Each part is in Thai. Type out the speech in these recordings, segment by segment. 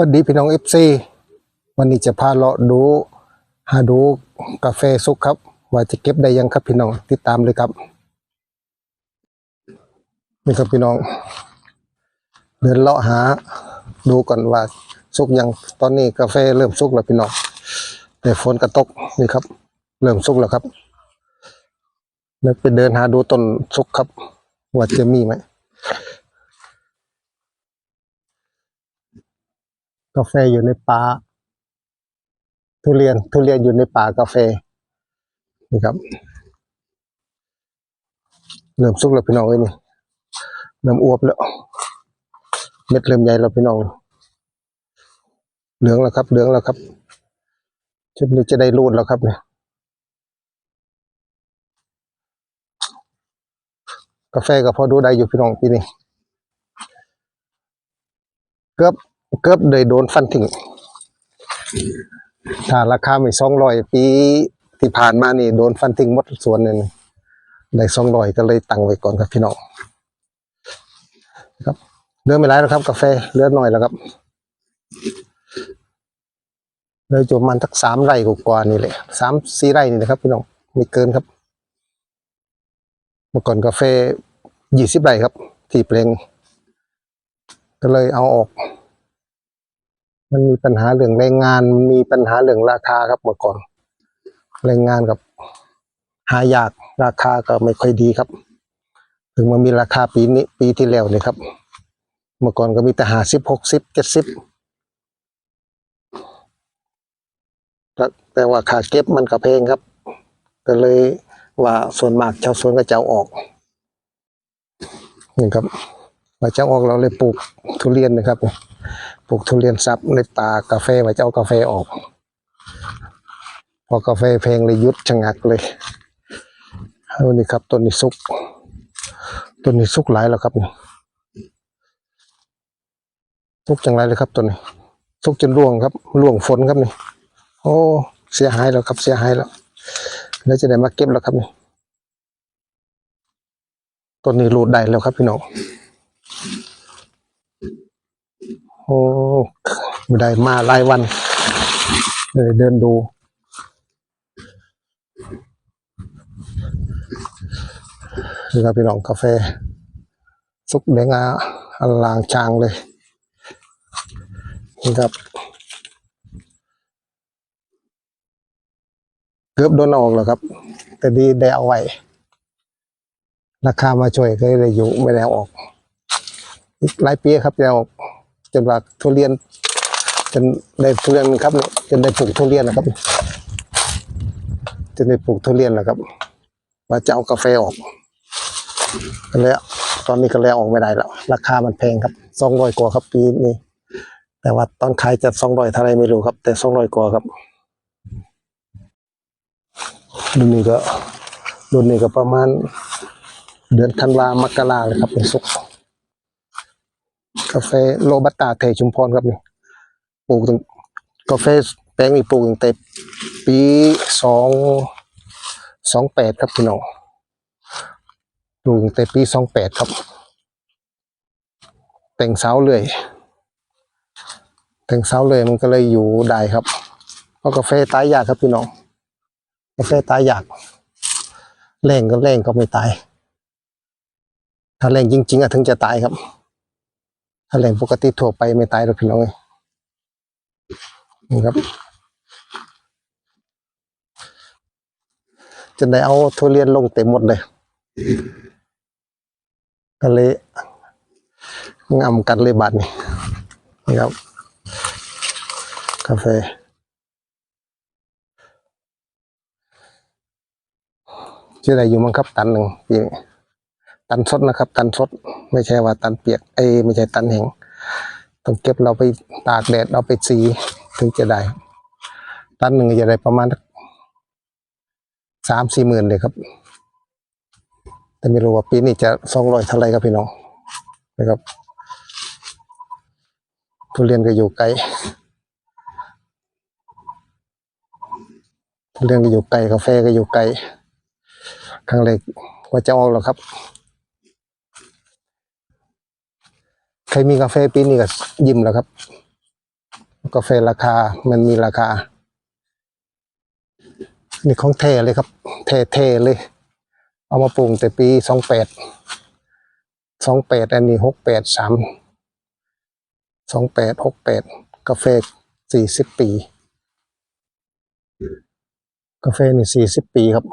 วัสดีพี่น้องเอฟซีวันนี้จะพาเลาะดูหาดูกาแฟสุกครับ ว่าจะเก็บได้ยังครับพี่น้องติดตามเลยครับ นี่ครับพี่น้อง เดินเลาะหาดูก่อนว่าสุกยังตอนนี้กาแฟเริ่มสุกแล้วพี่น้อง แต่ฝนกระตกนี่ครับ เริ่มสุกแล้วครับแล้วไปเดินหาดูต้นสุกครับ ว่าจะมีไหม กาแฟอยู่ในป่าทุเรียนทุเรียนอยู่ในป่ากาแฟนี่ครับเริ่มสุกแล้วพี่น้องเอ้ยนี่เริ่มอวบแล้วเม็ดเริ่มใหญ่แล้วพี่น้องเหลืองแล้วครับ เหลืองแล้วครับชุดนี้จะได้รูดแล้วครับเนี่ยกาแฟก็พอดูได้อยู่พี่น้องปีนี้เกือบ เกือบเลยโดนฟันทิ้งถ้าราคาไม่สองร้อยปีที่ผ่านมานี่โดนฟันทิ้งหมดส่วนหนึ่งได้สองร้อยก็เลยตั้งไว้ก่อนครับพี่น้องครับเหลือไม่ไรแล้วครับ กาแฟเลือดหน่อยแล้วครับเลยจุประมาณทักสามไร่กว่าๆนี่แหละสามสี่ไร่นี่นะครับ พี่น้องไม่เกินครับ เมื่อก่อนกาแฟยี่สิบไร่ครับ ที่เพลงก็เลยเอาออก มันมีปัญหาเรื่องแรงงานมีปัญหาเรื่องราคาครับเมื่อก่อนแรงงานกับหายากราคาก็ไม่ค่อยดีครับ ถึงมันมีราคาปีนี้ปีที่แล้วนี่ครับ เมื่อก่อนก็มีแต่หาสิบหกสิบเจ็ดสิบแต่ว่าค่าเก็บมันก็แพงครับก็เลยว่าส่วนมากชาวสวนก็จะออกนี่ครับว่าจะเอาออกเราเลยปลูกทุเรียนนะครับ ปลูกทุเรียนซับในป่ากาแฟไว้จะเอากาแฟออก พอกาแฟเพลงเลยยุดชะงักเลยเอานี่ครับต้นนี้สุกต้นนี้สุกหลายแล้วครับนี่สุกจังไรเลยครับต้นนี้สุกจนร่วงครับร่วงฝนครับนี่โอ้เสียหายแล้วครับเสียหายแล้วแล้วจะได้มาเก็บแล้วครับนี่ต้นนี้รูดได้แล้วครับพี่น้อง โอ้ไม่ได้มาหลายวันเลยเดินดู นี่ครับพี่น้องกาแฟ สุกแดงอาอลางชางเลย นี่ครับ เกือบโดนออกแล้วครับ แต่ดีได้เอาไว้ ราคามาช่วยก็เลยอยู่ไม่ได้ออก อีกหลายปีครับจะเอาออก จนว่าทุเรียนจนได้ทุเรียนครับเนี่ยจนได้ปลูกทุเรียนนะครับจนได้ปลูกทุเรียนแล้วครับ ว่าจะเอากาแฟออกก็เลยตอนนี้ก็แล้วออกไม่ได้แล้ว ราคามันแพงครับสองร้อยกว่าครับปีนี้แต่ว่าตอนขายจะสองร้อยเท่าไรไม่รู้ครับ แต่สองร้อยกว่าครับรุ่นนี้ก็รุ่นนี้ก็ประมาณเดือนธันวามกราเลยครับเป็นสุกาแฟโรบัสต้าเทชุมพรครับนี่ปลูกตั้งกาแฟแปลงนี่ปลูกตั้งแต่ปีสองสองแปดครับพี่น้องปลูกตั้งแต่ปีสองแปดครับ แต่งเสาเลยแต่งเสาเลยมันก็เลยอยู่ได้ครับเพราะกาแฟตายยากครับพี่น้องกาแฟตายยากแรงก็แรงก็ไม่ตาย ถ้าแรงจริง ๆอะถึงจะตายครับ ถ้าแรงปกติทั่วไปไม่ตายหรอกพี่น้องเอ้ยนี่ครับจนได้เอาทุเรียนลงเต็มหมดเลย ก็เลยงำกันเลยบาดนี่นี่ครับ กาแฟชื่ออะไรอยู่มั้งครับตันหนึ่งปีนี้ ตันสดนะครับ ตันสดไม่ใช่ว่าตันเปียกเอ้ไม่ใช่ตันแห้งต้องเก็บเราไปตากแดดเอาไปสีถึงจะได้ ตันหนึ่งจะได้ประมาณสามสี่หมื่นเลยครับ แต่ไม่รู้ว่าปีนี้จะสองร้อยเท่าไรครับพี่น้องนะครับทุเรียนก็อยู่ไกลทุเรียนก็อยู่ไกลกาแฟก็อยู่ไกลครั้งแรกว่าจะออกแล้วครับ ใครมีกาแฟปีนี้ก็ยิ้มแล้วครับ กาแฟราคามันมีราคา นี่ของแท้เลยครับแท้เทเลย เอามาปรุงแต่ปีสองแปดสองแปดอันนี้หกแปดสามสองแปดหกแปดกาแฟสี่สิบปี กาแฟนี่สี่สิบปีครับ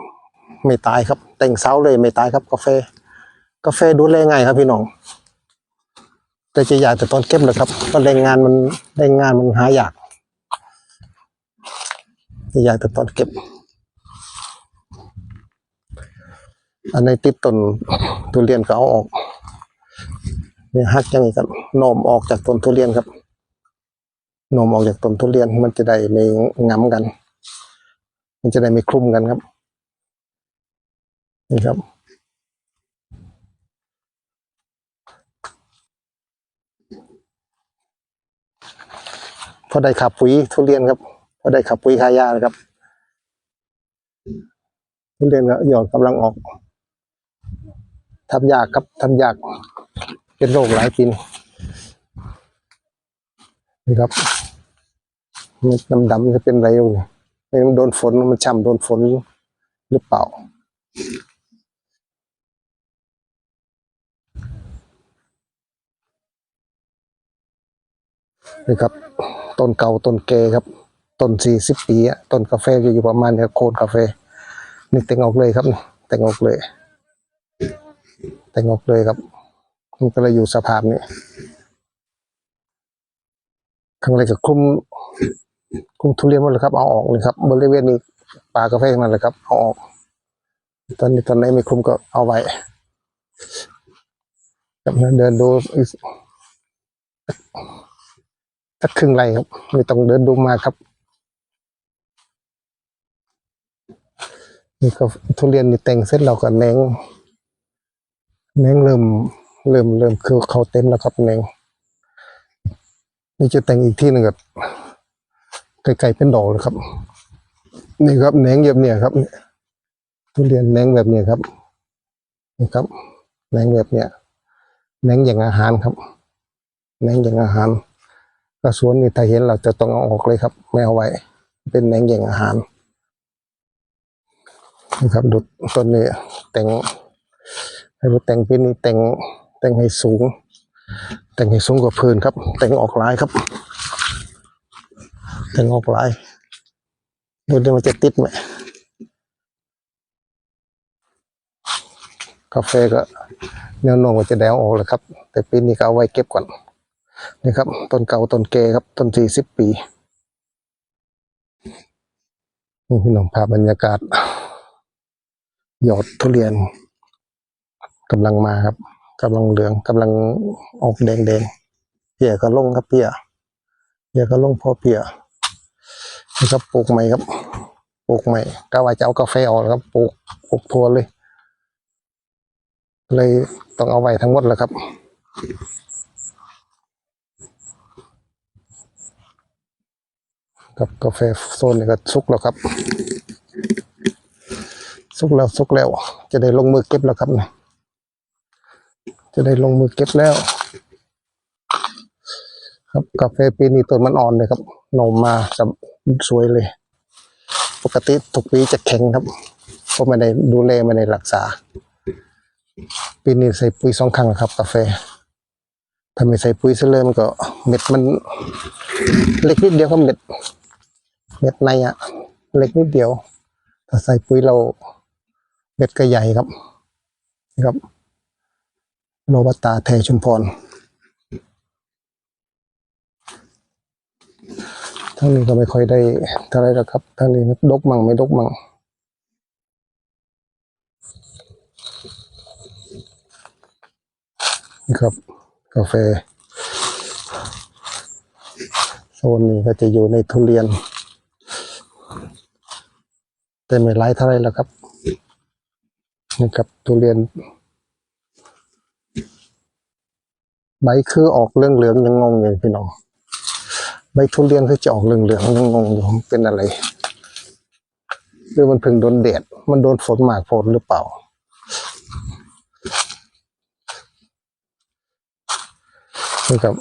ไม่ตายครับแต่งเสาเลยไม่ตายครับกาแฟ กาแฟดูแลง่ายครับพี่น้อง แต่จะอยากแต่ตอนเก็บเลยครับเพราะแรงงานมันแรงงานมันหายากจะอยากแต่ตอนเก็บ อันในติดต้นทุเรียนก็เอาออกเนี่ยหักยังไงครับโนมออกจากต้นทุเรียนครับโนมออกจากต้นทุเรียนมันจะได้ไม่ง้ำกัน มันจะได้ไม่คลุมกันครับนี่ครับ พอได้ขับปุ๋ยทุเรียนครับพอได้ขับปุ๋ยคายานะครับทุเรียนก็หยอดกำลังออกทำยากครับทำยาก เป็นโรคหลายปีนี่นี่ครับมันดำๆจะเป็นไรอยู่เนี่ยไม่งั้นมันโดนฝนมันช่ำโดนฝนหรือเปล่านี่ครับ ต้นเก่าต้นแก่ครับ ต้นสี่สิบปีอะต้นกาแฟจะอยู่ประมาณเนี่ยโคนกาแฟ นี่แต่งออกเลยครับ แต่งออกเลย แต่งออกเลยครับ มันก็เลยอยู่สภาพนี้ข้างในก็คลุมคลุมทุเรียนหมดเลยครับ เอาออกเลยครับ บริเวณนี้ป่ากาแฟทั้งนั่นเลยครับ เอาออก ตอนนี้ตอนไหนไม่คลุมก็เอาไว้ครับเดินดูอีก สักครึ่งไรครับ ไม่ต้องเดินดูมาครับนี่ก็ทุเรียนนี่แต่งเสร็จแล้วก็แหนงแหนงเริ่มเริ่มเริ่มคือเขาเต็มแล้วครับแหนงนี่จะแต่งอีกที่หนึ่งกับไกลๆเป็นดอกเลยครับ นี่ครับแหนงแบบเนี้ยครับทุเรียนแหนงแบบเนี้ยครับนี่ครับแหนงแบบเนี้ยแหนงอย่างอาหารครับแหนงอย่างอาหาร กระสวนนี่ถ้าเห็นเราจะต้องเอาออกเลยครับไม่เอาไว้ เป็นแหนงอย่างอาหารนะครับดูต้นนี้แต่งให้ดูแต่งปีนี้แต่งแต่งให้สูง แต่งให้สูงกว่าพื้นครับ แต่งออกลายครับ แต่งออกลายดูดิมันจะติดไหมกาแฟก็แนวโน้มว่าจะแดวออกเลยครับ แต่ปีนี้ก็เอาไว้เก็บก่อน นี่ครับต้นเก่าต้นแก่ครับต้นสี่สิบปีนี่พี่น้องภาพบรรยากาศยอดทุเรียนกำลังมาครับกำลังเหลืองกำลังออกแดงแดงเพียก็ลงครับเพียเพียก็ลงพอเพียนี่ครับปลูกใหม่ครับปลูกใหม่กะว่าจะเอากาแฟออกครับปลูกปลูกทัวเลย เลยต้องเอาไว้ทั้งหมดแล้วครับ กับกาแฟโซนนี้ก็สุกแล้วครับ สุกแล้วสุกแล้ว จะได้ลงมือเก็บแล้วครับนี่ยจะได้ลงมือเก็บแล้ว ครับกาแฟปีนี้ต้นมันอ่อนเลยครับหนมมาจะสวยเลย ปกติทุกปีจะแข็งครับเพราะไม่ได้ดูแลไม่ได้รักษา ปีนี้ใส่ปุ๋ยสองครั้งครับ กาแฟถ้าไม่ใส่ปุ๋ยซะเลยมันก็เม็ดมันเล็กนิดเดียวครับเม็ด เม็ดในอะเล็กนิดเดียวถ้าใส่ปุ๋ยเราเม็ดก็ใหญ่ครับนี่ครับโนบัตาเทชุมพรทั้งนี้ก็ไม่ค่อยได้เท่าไรแล้วครับทั้งนี้ดกมั่งไม่ดกมั่งนี่ครับ กาแฟโซนนี้ก็จะอยู่ในทุเรียน แต่ไม่ไล่เท่าไรแล้วครับนี่ครับทุเรียน ใบคือออกเรื่องเหลืองยังงงอยู่พี่น้องใบทุเรียนคือจะออกเหลืองๆยังงงอยู่เป็นอะไรหรือมันเพิ่งโดนแดดมันโดนฝนหมากฝนหรือเปล่านี่ครับ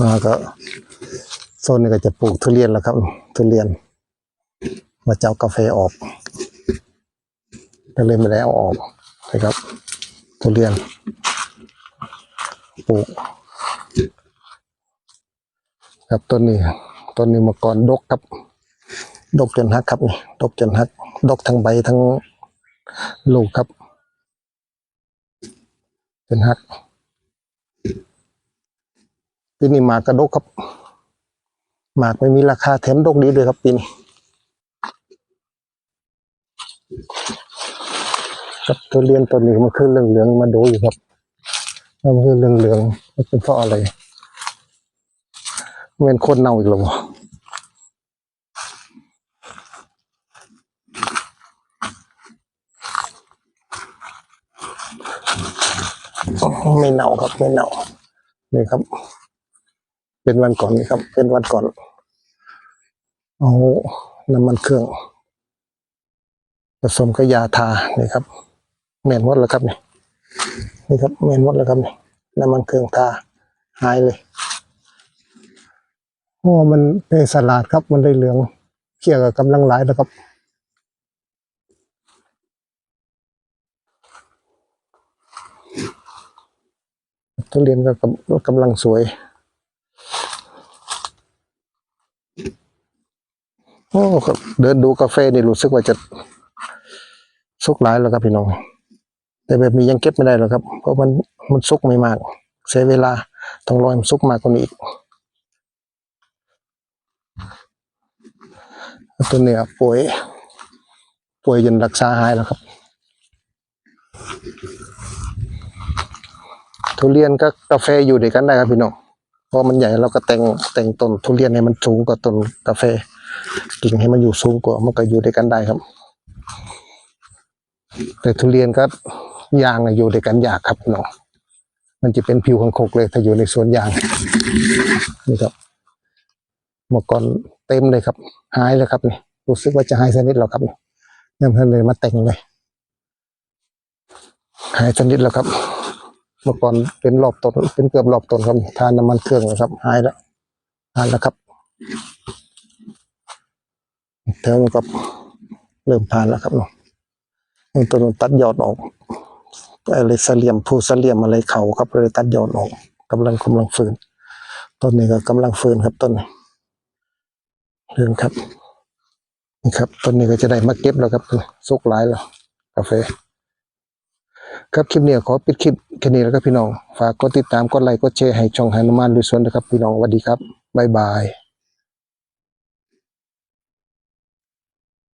มาก็โซนนี้ก็จะปลูกทุเรียนแล้วครับ ทุเรียน มาเจ้ากาแฟออกก็เลยไม่ได้เอาออกนะครับ ทุเรียน ปลูก ครับต้นนี้ต้นนี้มาก่อนดกครับ ดกจนหักครับนี่ดกจนหัก ดกทั้งใบทั้งลูกครับ จนหัก ปีนี้หมากกระดกครับ หมากไม่มีราคาแถมดกดีด้วยครับปีนี้ครับตัวเรียนตัวนี้มันคือเรืองเหลืองๆมาดูอยู่ครับมันคือเรืองเหลืองๆมันเป็นเพราะอะไรเป็นคนเน่าอีกแล้วบ่ไม่เน่าครับไม่เน่านี่ครับ เป็นวันก่อนนี่ครับ เป็นวันก่อนเอาน้ำมันเครื่อง ผสมกับยาทานี่ครับแมนหมดแล้วครับนี่นี่ครับแมนหมดแล้วครับนี่น้ำมันเครื่องทาหายเลยโอ้มันเป็นสลัดครับ มันได้เหลืองเกี่ยวกับกำลังหลายแล้วครับทุเรียนก็กำลังสวย โอ้เดินดูกาแฟนี่รู้สึกว่าจะสุกหลายแล้วครับพี่น้อง แต่แบบนี้ยังเก็บไม่ได้หรอกครับ เพราะมันมันสุกไม่มาก เสียเวลาต้องรอให้มันสุกมากกว่านี้อีกตัวเนี้ยป่วยป่วยจนรักษาหายแล้วครับทุเรียนกับกาแฟอยู่ด้วยกันได้ครับพี่น้องเพราะมันใหญ่เราก็แต่งแต่งต้นทุเรียนให้มันสูงกว่าต้นกาแฟ กิ่งให้มันอยู่สูงกว่ามันก็อยู่ด้วยกันได้ครับ แต่ทุเรียนก็ยางอะอยู่ด้วยกันยากครับน้องมันจะเป็นผิวของคกเลยถ้าอยู่ในสวนยางนี่ครับเมื่อก่อนเต็มเลยครับ หายเลยครับนี่รู้สึกว่าจะหายสกนิดแล้วครับนี่ยังเพิ่งเลยมาแต่งเลยหายสกนิดแล้วครับ เมื่อก่อนเป็นรอบต้นเป็นเกือบรอบต้นครับทานน้ำมันเครื่องนะครับ หายแล้วหายแล้วครับ แถวนี้ก็เริ่มทานแล้วครับเนาะต้นตัดยอดออกอะไรเสลียมผู้เสลียมอะไรเขาครับเลยตัดยอดออกกำลังกำลังฟื้นต้นนี้ก็กำลังฟื้นครับต้นเรื่องครับนี่ครับต้นนี้ก็จะได้มาเก็บแล้วครับสุกหลายแล้วกาแฟครับคลิปนี้ขอปิดคลิปแค่นี้แล้วครับพี่น้อง ฝากกดติดตามกดไลค์กดแชร์ให้ช่องหานุมานลุยสวนนะครับพี่น้องสวัสดีครับบ๊ายบาย